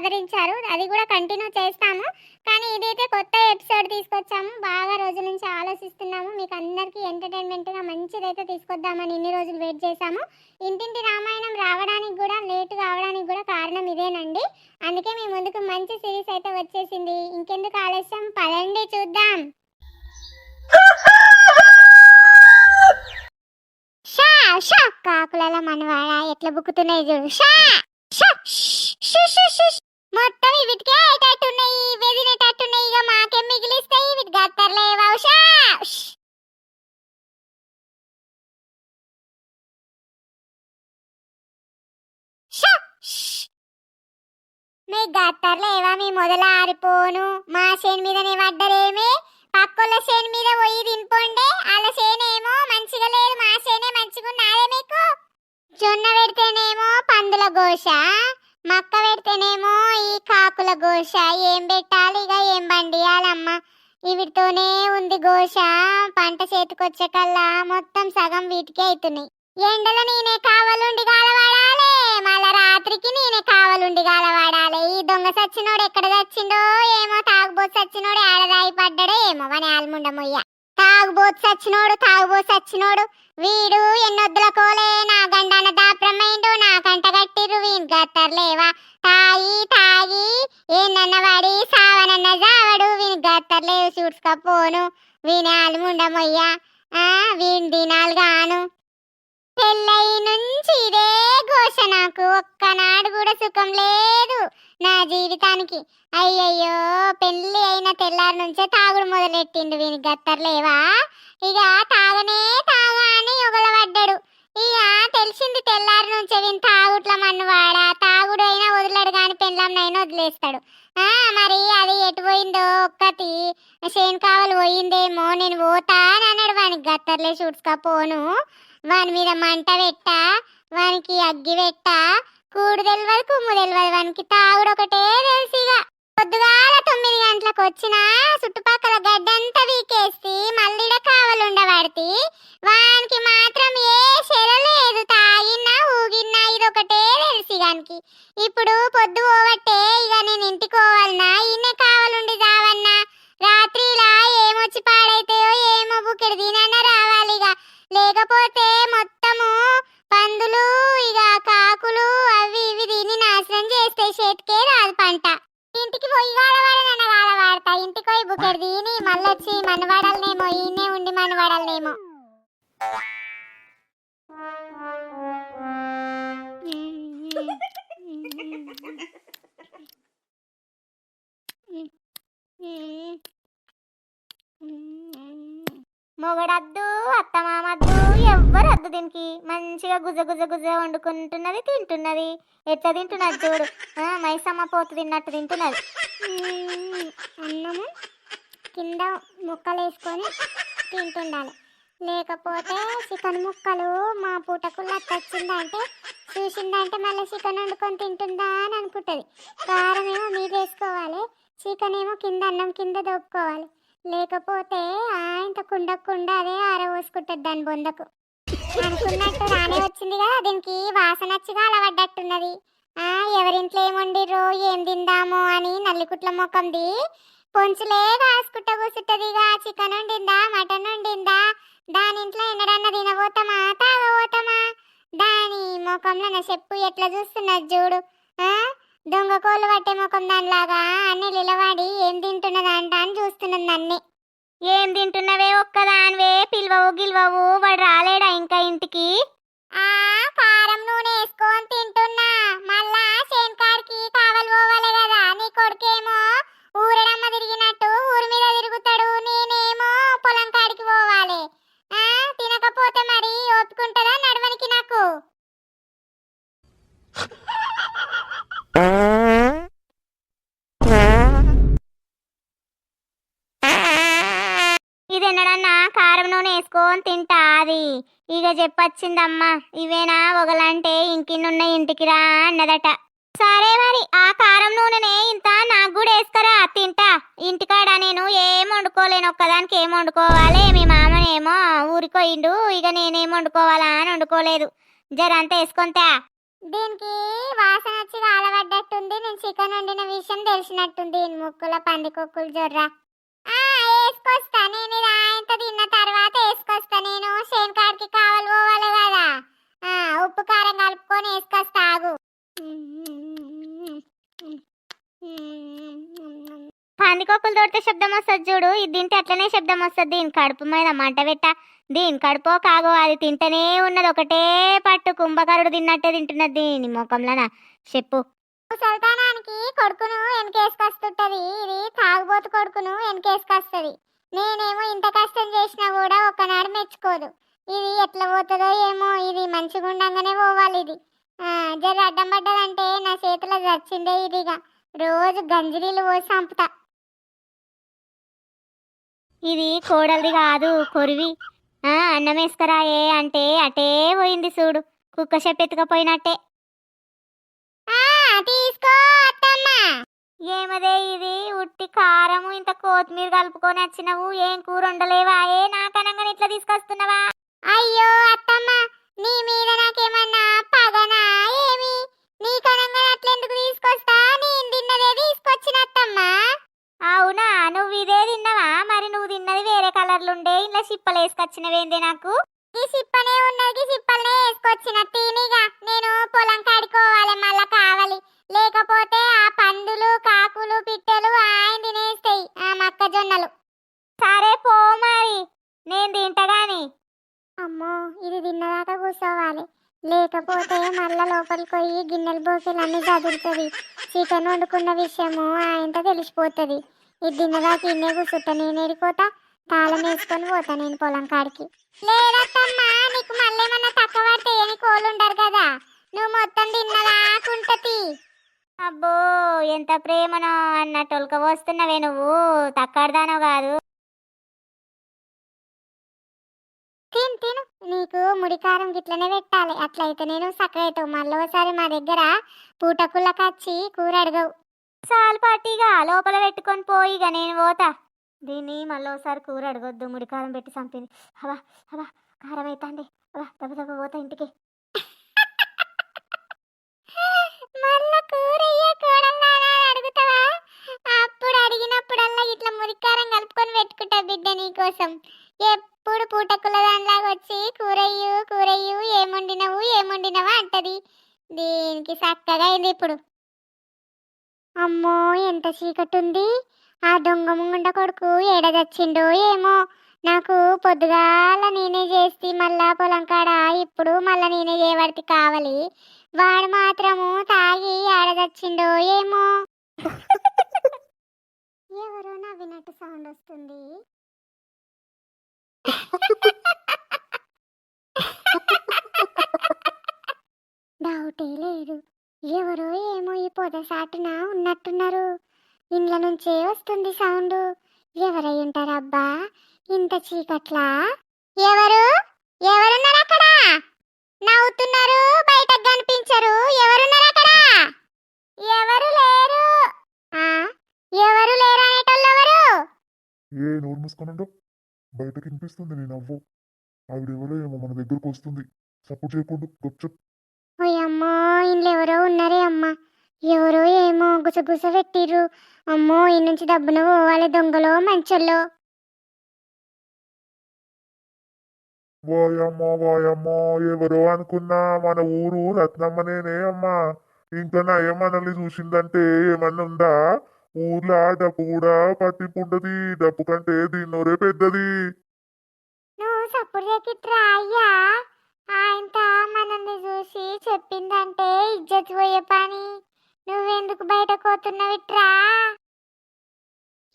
ఆదరించారు. అది కూడా కంటిన్యూ చేస్తాము. కానీ ఇదైతే కొత్త ఎపిసోడ్ తీసుకొచ్చాము. బాగా రోజుల నుంచి ఆలోచిస్తున్నాము. మీకు అందరికీ ఎంటర్టైన్మెంట్గా మంచిదైతే తీసుకొద్దామని ఇన్ని రోజులు వెయిట్ చేశాము. ఇంటింటి రామాయణం రావడానికి కూడా లేట్ కావడానికి కూడా కారణం ఇదేనండి. అందుకే మీ ముందుకు మంచి సిరీస్ అయితే వచ్చేసింది. ఇంకెందుకు ఆలస్యం? పదండి చూద్దాం. షా షా కాకులలో మనవాడ ఎట్లా బుక్కుతున్నాయి చూడు. షా షూ షూ మొత్తం వీటికే అయ్యేటట్టున్నాయి వెదినేటట్టున్నాయి ఇక మాకేం మిగిలిస్తాయి వీటి గత్తర్లేవా షా ష్. షా ష్. మీ మొదలారిపోను. మా చేను మీదనే పడ్డరేమే పక్కోళ్ళ చేను మీద పోయి తినిపోండే వాళ్ళ చేనేమో మంచిగా లేదు. మా చేనే మంచిగా మీకు? జొన్న పెడితేనేమో పందుల ఘోష. మక్క పెడితేనేమో ఈ కాకుల ఘోష. ఏం పెట్టాలి? ఇక ఏం బండియాలమ్మ వీటితోనే ఉంది ఘోష. పంట చేతికొచ్చే కల్లా మొత్తం సగం వీటికే అవుతున్నాయి ఎండలో నేనే కావాలుండి గాలవాడాలే. మళ్ళా రాత్రికి నేనే కావాలుండి గాలవాడాలే. ఈ దొంగ సచ్చినోడు ఎక్కడ చచ్చిండో ఏమో తాగుబోతు సచ్చినోడు ఏడదాయి పడ్డాడో ఏమో వాని ఆల్ముండమొయ్య తాగుబోతు సచ్చినోడు తాగుబోతు సచ్చినోడు వీడు ఎన్నొద్దుల కోలే. నా గండాన దాప్రమైండు నా కంట కట్టిర్రు వీన్ గత్తర్లేవా తాగి తాగి ఏందన్న వాడి సావనన్న జావడు వీని గత్తర్లేవు చూడ్చుకపోను. వీని ఆలుముండమొయ్య ఆ వీని దినాలు గాను. పెళ్ళై నుంచి ఇదే ఘోష. నాకు ఒక్కనాడు కూడా సుఖం లేదు నా జీవితానికి. అయ్యయ్యో పెళ్ళి అయిన తెల్లారి నుంచే తాగుడు మొదలెట్టిండు వీని గత్తర్లేవా ఇక తాగనే తాగా అని పడ్డాడు ఇక తెలిసింది తెల్లారి నుంచే వీని తాగుట్ల మన్నువాడా తాగుడు అయినా వదిలాడు కానీ పెళ్ళంనైనా వదిలేస్తాడు. ఆ మరి అది ఎటు పోయిందో ఒక్కటి చేను కావాలి పోయిందేమో నేను పోతా అని అన్నాడు వానికి గత్తర్లే చూడ్చుకపోను వాని మీద మంట పెట్ట వానికి అగ్గి పెట్ట కూడు తెలియదు కుమ్ము తెలియదు వానికి తాగుడు ఒకటే తెలుసు పొద్దుగాల తొమ్మిది గంటలకు వచ్చిన చుట్టుపక్కల గడ్డంతా వీకేసి మళ్ళీ కావాలుండబడితే వానికి మాత్రం ఏ చెర లేదు. తాగినా ఊగినా ఇది ఒకటే తెలిసి దానికి ఇప్పుడు పొద్దు పోవట్టే ఇక నేను ఇంటికి పోవాలన్నా ఈయనే కావాలి మొగడద్దు అత్తమామద్దు ఎవ్వరు వద్దు దీనికి. మంచిగా గుజ గుజ గుజ వండుకుంటున్నది తింటున్నది. ఎట్లా తింటున్నది చూడు. మైసమ్మ పోతు తిన్నట్టు తింటున్నది. అన్నము కింద ముక్కలు వేసుకొని తింటుండాలి. లేకపోతే చికెన్ ముక్కలు మా పూటకు లత్తొచ్చిందంటే చూసిందంటే మళ్ళీ చికెన్ వండుకొని తింటుందా అని అనుకుంటుంది. కారం ఏమో మీరు వేసుకోవాలి చికెన్ ఏమో కింద అన్నం కింద దొప్పుకోవాలి లేకపోతే ఆయన కుండ కుండ అదే ఆరబోసుకుంటుంది దాని బొందకు. అనుకున్నట్టు రానే వచ్చింది కదా దీనికి వాసన వచ్చిగా అలవడ్డట్టున్నది. ఆ ఎవరింట్లో ఏం ఏం తిందామో అని నల్లికుట్ల మొకంది పొంచులే కాసుకుంటా కూసుంటదిగా చికెన్ వండిందా మటన్ వండిందా దాని ఇంట్లో ఎన్నడన్నా తినబోతామా తాగబోతామా? దాని ముఖంలో నా చెప్పు ఎట్లా చూస్తున్నది చూడు. ఆ? దొంగ కోళ్ళు పట్టే ముఖం దానిలాగా అన్ని నిలబడి ఏం తింటున్నదంట అని చూస్తున్నది ఏం తింటున్నవే ఒక్కదానివే పిలువవు గిల్వవు వాడు రాలేడా ఇంకా ఇంటికి? ఆ కారం నూనె వేసుకొని తింటున్నా. మళ్ళా చేన్కాడికి కావలి పోవాలి కదా నీ కొడుకేమో ఊరడమ్మ తిరిగినట్టు ఊరి మీద తిరుగుతాడు నేనేమో పొలం కాడికి పోవాలి. ఆ తినకపోతే మరి ఒప్పుకుంటుందా నడవనికి నాకు? ఇది ఎన్నడన్నా కారం నూనె వేసుకొని తింటా అది. ఇక చెప్పొచ్చిందమ్మా ఇవేనా ఒకలంటే ఇంకిన్నున్న ఇంటికి రా అన్నదట. సరే మరి ఆ కారం నూనెనే ఇంత నాకు కూడా వేసుకరా తింటా. ఇంటికాడ నేను ఏం వండుకోలేను ఒక్కదానికి ఏం వండుకోవాలి? మీ మామనేమో ఊరికోయిండు ఇక నేనేం వండుకోవాలా అని వండుకోలేదు. జరంతా వేసుకొంతా దీనికి వాసన వచ్చి కాలబడ్డట్టుంది నేను చికెన్ వండిన విషయం తెలిసినట్టుంది. ముక్కుల పందికొక్కులు జొర్ర. వేసుకొస్తా. నేను ఇది ఆయనతో తిన్న తర్వాత వేసుకొస్తా నేను షేన్ కాడికి కావాలి పోవాలి కదా ఆ ఉప్పు కారం కలుపుకొని వేసుకొస్తా ఆగు పందికొక్కులు తోడితే శబ్దం వస్తుంది చూడు. ఇది తింటే అట్లనే శబ్దం వస్తుంది. దీని కడుపు మీద మంట పెట్ట. దీని కడుపో కాగో అది తింటనే ఉన్నది. ఒకటే పట్టు. కుంభకరుడు తిన్నట్టే తింటున్నది దీని ముఖంలోన. చెప్పు. సుల్తానానికి కొడుకును వెనకేసుకొస్తుంటది. ఇది తాగుబోతు కొడుకును వెనకేసుకొస్తుంది. నేనేమో ఇంత కష్టం చేసినా కూడా ఒకనాడు మెచ్చుకోదు. ఇది ఎట్లా పోతుందో ఏమో. ఇది మంచిగా ఉండంగానే పోవాలి ఇది. జర అడ్డం పడ్డదంటే నా చేతిలో చచ్చిందే ఇదిగా. రోజు గంజినీళ్ళు పోసి చంపుతా. ఇది కోడలిది కాదు కొరివి. ఆ, అన్నం ఏ అంటే అటే పోయింది చూడు. కుక్క చెప్పెత్తుకపోయినట్టే తీసుకో అత్తమ్మా. ఏమదే ఇది? ఉట్టి కారము ఇంత కొత్తిమీర కలుపుకొని వచ్చినవు. ఏం కూర ఉండలేవా ఏ నాకనంగా ఇట్లా తీసుకొస్తున్నావా? అయ్యో అత్తమ్మ నీ మీద నాకేమన్నా పగనా ఏమి? నీ కనంగా అట్లెందుకు తీసుకొస్తా? నేను తిన్నదే తీసుకొచ్చిన అత్తమ్మా. అవునా? నువ్వు ఇదే తిన్నావా? కలర్లుండే ఇలా సిప్పలు వేసుకొచ్చినవేందే నాకు? ఈ సిప్పనే ఉన్నది సిప్పలనే వేసుకొచ్చిన తినిగా. నేను పొలం కాడుకోవాలి మళ్ళా కావాలి. లేకపోతే ఆ పందులు కాకులు పిట్టలు ఆయన తినేస్తాయి ఆ మొక్కజొన్నలు సరే పో మరి నేను తింటగాని అమ్మో ఇది తిన్నదాకా కూర్చోవాలి. లేకపోతే మళ్ళా లోపలికి పోయి గిన్నెలు బోకెలు అన్ని చదువుతుంది చికెన్ వండుకున్న విషయము ఆయనతో తెలిసిపోతుంది. ఇది తిన్నదాకా ఇన్నే కూర్చుంటా నేను ఎడిపోతా తాళం వేసుకొని పోతా నేను పొలం కాడికి. లేదత్తమ్మా నీకు మళ్ళీ ఏమన్నా తక్కువ పడితే ఏమి కోళ్ళు ఉండరు కదా. నువ్వు మొత్తం తిన్నదాకుంటది అబ్బో ఎంత ప్రేమనో అన్నట్టు ఉల్క పోస్తున్నవే నువ్వు. తక్కడదానో కాదు. తిను తిను. నీకు ముడికారం గిట్లనే పెట్టాలి. అట్లయితే నేను సక్కైతావు మళ్ళీ ఒకసారి మా దగ్గర పూటకుళ్ళకి వచ్చి కూర అడగవు. చాలు పాటిగా లోపల పెట్టుకొని పోయిగా నేను పోతా. దీన్ని మళ్ళీ ఒకసారి కూర అడగొద్దు ముడికారం పెట్టి చంపింది. అవా అవా కారం అవుతాండి అవా దెబ్బ దెబ్బ పోతా ఇంటికి. కూర అడుగుతావా? అప్పుడు అడిగినప్పుడల్లా ఇట్లా మురికారం కలుపుకొని పెట్టుకుంటా బిడ్డ నీకోసం ఎప్పుడు పూటకుల దానిలాగా వచ్చి కూరయ్యు కూరయ్యు ఏముండినవు ఏముండినవా అంటది. దీనికి చక్కగా అయింది ఇప్పుడు. అమ్మో ఎంత చీకటి ఉంది. ఆ దొంగ ముంగుండ కొడుకు ఏడదచ్చిండో ఏమో. నాకు పొద్దుగాల నేనే చేసి మళ్ళా పొలం కాడ ఇప్పుడు మళ్ళా నేనే చేయబడితే కావాలి. వాడు మాత్రము తాగి ఆడదచ్చిండో ఏమో. ఎవరో నవ్వినట్టు సౌండ్ వస్తుంది. డౌటే లేదు. ఎవరో ఏమో ఈ పొద సాటున ఉన్నట్టున్నారు. ఇండ్ల నుంచే వస్తుంది సౌండ్. ఎవరై ఉంటారు అబ్బా? ఇంత చీకట్లా? ఎవరు? ఎవరున్నారు అక్కడ? నవ్వుతున్నారు బయటకు కనిపించరు. ఎవరున్నారు అక్కడ? ఎవరు లేరు? ఆ? ఎవరు లేరు అనేటోళ్ళు ఎవరు? ఏ నోరు మూసుకొనుండు. బయటకి వినిపిస్తుంది నీ నవ్వు. ఆవిడెవరో ఏమో మన దగ్గరకు వస్తుంది. సపోర్ట్ చేయకుండా గప్చప్ ఓయమ్మో ఇంట్లో ఎవరో ఉన్నారే అమ్మ. ఎవరో ఏమో గుసగుస పెట్టిర్రు. అమ్మో ఈ నుంచి డబ్బున పోవాలి దొంగలో మంచోళ్ళో వాయమ్మో వాయమ్మో ఎవరో అనుకున్నా మన ఊరు రత్నమ్మనేనే అమ్మా. ఇంకా నయం మనల్ని చూసిందంటే ఏమన్నా ఉందా? ఊర్లో డబ్బు కూడా పట్టింపుంటది డబ్బు కంటే దీన్నోరే పెద్దది. నువ్వు సప్పుడు అయ్యా. ఆయనత మనల్ని చూసి చెప్పిందంటే ఇజ్జత్ పోయే పని. నువ్వెందుకు బయట కోతున్నావిట్రా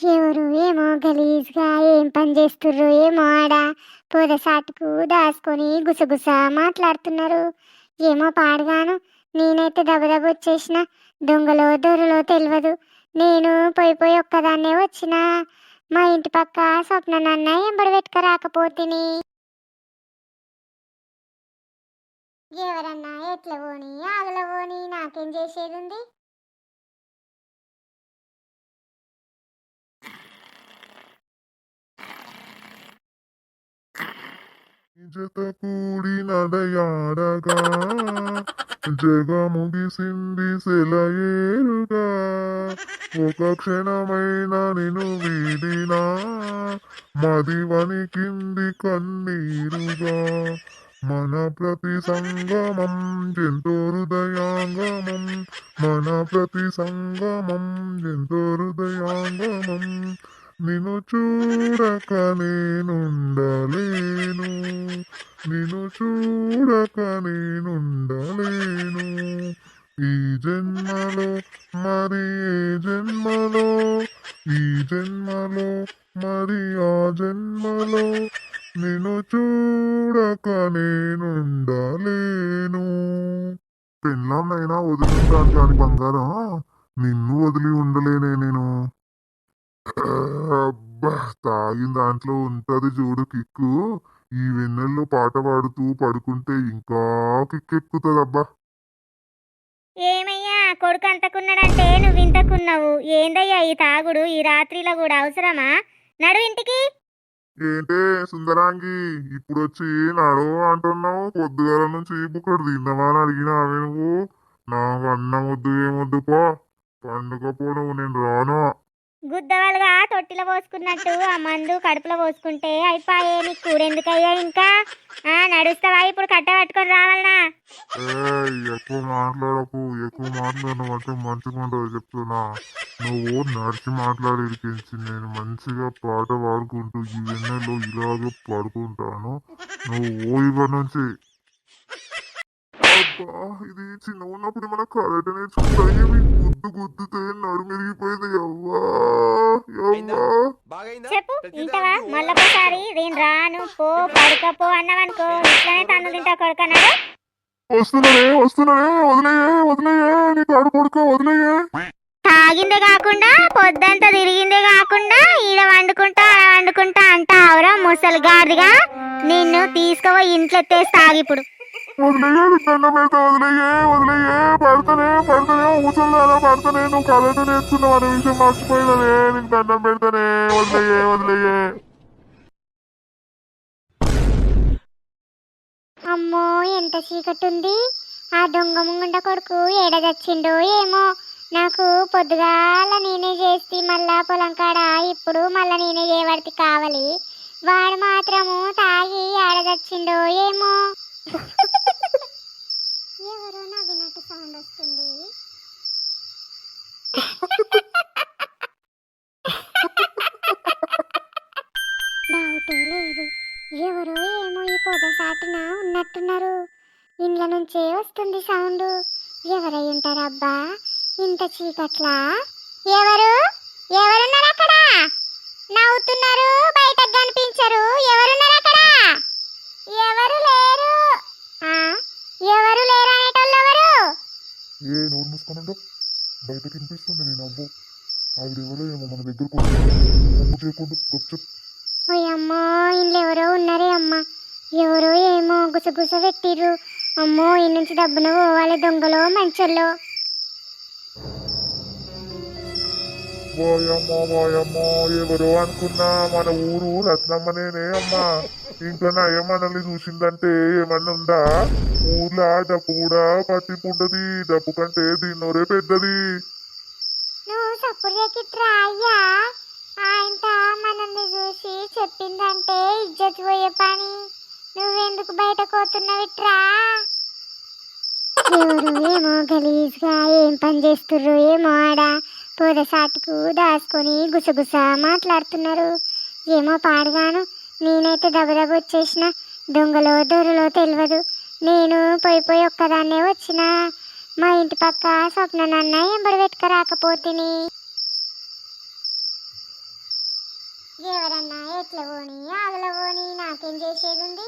ఎవరు ఏమో గలీజ్గా ఏం పని చేస్తుర్రు ఏమో ఆడ పొదసాటుకు దాసుకొని గుసగుస మాట్లాడుతున్నారు. ఏమో పాడగాను నేనైతే దబదబ వచ్చేసిన. దొంగలో దొరలో తెలియదు నేను పోయి పోయి ఒక్కదాన్నే వచ్చిన. మా ఇంటి పక్క స్వప్న నాన్న ఎంబడి పెట్టుక రాకపోతిని ఎవరన్నా ఎట్ల పోని ఆగల పోని నాకేం చేసేది ఉంది జత కూడినదయాడగా జగ ముగిసింది సెలయేరుగా ఒక క్షణమైన నిను వీడినా మది వణికింది కన్నీరుగా. మన ప్రతి సంగమం ఎంతో హృదయాంగమం మన ప్రతి సంగమం ఎంతో హృదయాంగమం నిన్ను చూడక నేనుండలేను. నిన్ను చూడక నేనుండలేను. ఈ జన్మలో మరి ఏ జన్మలో? ఈ జన్మలో మరి ఆ జన్మలో? నిన్ను చూడక నేనుండలేను. పెళ్ళాన్నైనా వదిలిస్తాను కాని బంగారం. నిన్ను వదిలి ఉండలేనే నేను. అబ్బా తాగిన దాంట్లో ఉంటది చూడు కిక్కు. ఈ వెన్నెల్లో పాట పాడుతూ పడుకుంటే ఇంకా కిక్కెక్కుతుంది అబ్బా ఏమయ్యా కొడుకు అంతకున్నాడంటే నువ్వు ఇంతకున్నావు. ఏందయ్యా ఈ తాగుడు? ఈ రాత్రిలో కూడా అవసరమా? నడు ఇంటికి. ఏంటే సుందరాంగి ఇప్పుడు వచ్చి నడు అంటున్నావు. పొద్దుగాల నుంచి బుక్కడు తిందామా అని అడిగినావే నువ్వు. నాకు అన్నం వద్దు ఏమొద్దు పో. పండుగ పోను నేను రాను. గుద్దవాలుగా తొట్టిలో పోసుకున్నట్టు ఆ మందు కడుపులో పోసుకుంటే అయిపోయే నీకు కూడెందుకయ్యా ఇంకా? ఆ నడుస్తావా? ఇప్పుడు కట్ట పట్టుకొని రావాలనా? ఎక్కువ మాట్లాడకు. ఎక్కువ మాట్లాడడం అంటే మంచిగా ఉండదు చెప్తున్నా. నువ్వు నడిచి మాట్లాడి నేను మంచిగా పాట పాడుకుంటూ ఈ వెన్నెలో ఇలాగే పడుకుంటాను. నువ్వు ఓ ఇవ్వ నుంచి. అబ్బా ఇది చిన్న ఉన్నప్పుడు మన కరెక్ట్ నేర్చుకుంటా గుద్దు గుద్దుతే నడు మెరిగిపోయింది బాగైందా? చెప్పు ఓ మళ్ళొకసారి నేను రాను. పో పడుకపో అన్నావనుకో ఇట్లనే తన్ను తింటా కొడుకన్నాడు. వస్తున్నానే వస్తున్నానే వదిలేయే వదిలేయే నీ కాడు కొడుకో వదిలేయే. తాగిందే కాకుండా పొద్దంతా తిరిగిందే కాకుండా ఈడ వండుకుంటా ఆడ వండుకుంటా అంటావురా ముసలి గాడిగా నిన్ను తీసుకుపోయి ఇంట్లో ఎత్తేసి తాగిప్పుడు వదిలేయే నీకు దండం పెడతా వదిలేయే వదిలేయే పడతానే పడతానే ముసలిదానా పడతానే నువ్వు కరెంట్ నేర్చుకున్నావు అనే విషయం మర్చిపోయిననే నీకు దండం పెడతానే వదిలేయే వదిలేయే అమ్మో ఎంత చీకటి ఉంది ఆ దొంగ ముంగుండ కొడుకు ఏడగచ్చిండో ఏమో. నాకు పొద్దుగాల నేనే చేసి మళ్ళా పొలం కాడ ఇప్పుడు మళ్ళా నేనే చేయబడితే కావాలి. వాడు మాత్రము తాగి ఆడగచ్చిండో ఏమో. ఎవరో నవ్వినట్టు సౌండ్ వస్తుంది. డౌటే లేదు. ఎవరో ఏమో ఈ పొద సాటున ఉన్నట్టున్నారు. ఇండ్ల నుంచే వస్తుంది సౌండ్. ఎవరై ఉంటారబ్బా ఇంత చీకట్లా? ఎవరు? ఎవరున్నారు అక్కడ? నవ్వుతున్నారు? బయటకు కనిపించరు? ఎవరున్నారు అక్కడ? ఎవరు లేరు? ఎవరు లేరు అనేటోళ్ళు ఎవరు? ఏ నోరు మూసుకున్నాడు బయటకి వినిపిస్తుంది నేను నవ్వు ఆవిడెవరో ఏమో మన దగ్గరకు చేయకుండా ఓయమ్మో ఇంట్లో ఎవరో ఉన్నారే అమ్మ. ఎవరో ఏమో గుసగుస పెట్టిర్రు. అమ్మో ఈ నుంచి డబ్బున పోవాలి దొంగలో మంచోళ్ళు వాయమ్మో వాయమ్మో ఎవరో అనుకున్నా మన ఊరు రత్నమ్మనేనే అమ్మా. ఇంకా నయం చూసిందంటే ఏమన్నా ఉందా? ఊర్లో డబ్బు కూడా పట్టింపుంటది డబ్బు కంటే దీన్నోరే పెద్దది. నువ్వు సప్పుడు చేకిట్రా అయ్యా మనల్ని చూసి చెప్పిందంటే ఇజ్జత్ పోయే పని. నువ్వెందుకు బయట కోతున్నావిట్రా ఎవరు ఏమో గలీజ్గా ఏం పని చేస్తుర్రు ఏమో ఆడ. పొదసాటుకు దాచుకొని గుసగుస మాట్లాడుతున్నారు. ఏమో పాడుగాను నేనైతే దబదబ వచ్చేసిన. దొంగలో దొరలో తెలియదు నేను పోయి పోయి ఒక్కదాన్నే వచ్చిన. మా ఇంటి పక్క స్వప్న నాన్న ఎంబడి పెట్టుక రాకపోతిని. ఎవరన్నా ఎట్ల పోని ఆగల నాకేం చేసేది ఉంది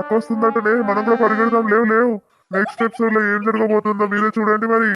నాకు వస్తుందంటేనే మనం కూడా పరిగెడతాం. లేవు లేవు. నెక్స్ట్ స్టెప్స్లో ఏం జరగబోతుందో మీరే చూడండి మరి.